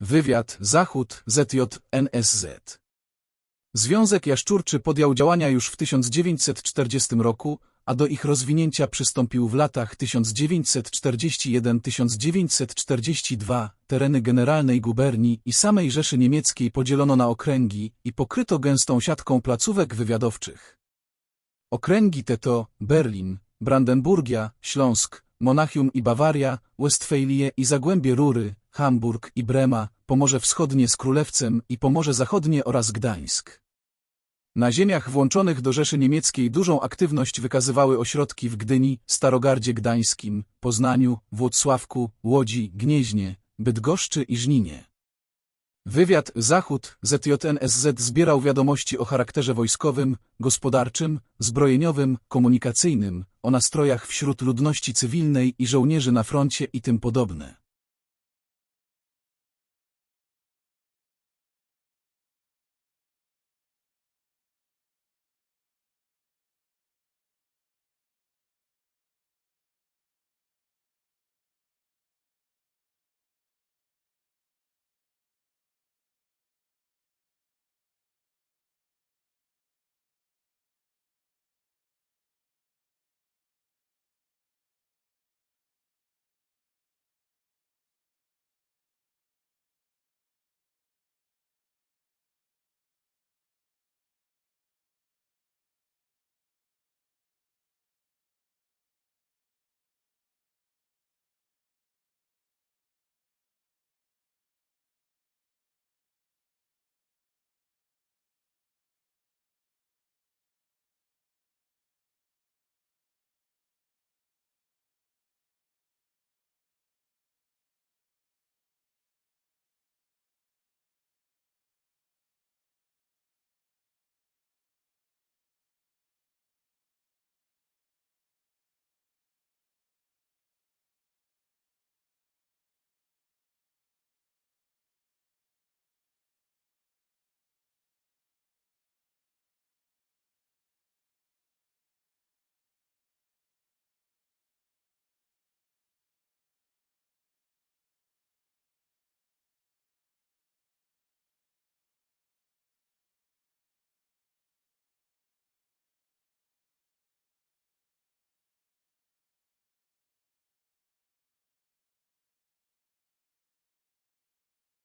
Wywiad Zachód ZJNSZ Związek Jaszczurczy podjął działania już w 1940 roku, a do ich rozwinięcia przystąpił w latach 1941-1942. Tereny generalnej guberni i samej Rzeszy Niemieckiej podzielono na okręgi i pokryto gęstą siatką placówek wywiadowczych. Okręgi te to Berlin, Brandenburgia, Śląsk, Monachium i Bawaria, Westfalie i Zagłębie Rury, Hamburg i Brema, Pomorze Wschodnie z Królewcem i Pomorze Zachodnie oraz Gdańsk. Na ziemiach włączonych do Rzeszy Niemieckiej dużą aktywność wykazywały ośrodki w Gdyni, Starogardzie Gdańskim, Poznaniu, Włocławku, Łodzi, Gnieźnie, Bydgoszczy i Żninie. Wywiad Zachód ZJNSZ zbierał wiadomości o charakterze wojskowym, gospodarczym, zbrojeniowym, komunikacyjnym, o nastrojach wśród ludności cywilnej i żołnierzy na froncie i tym podobne.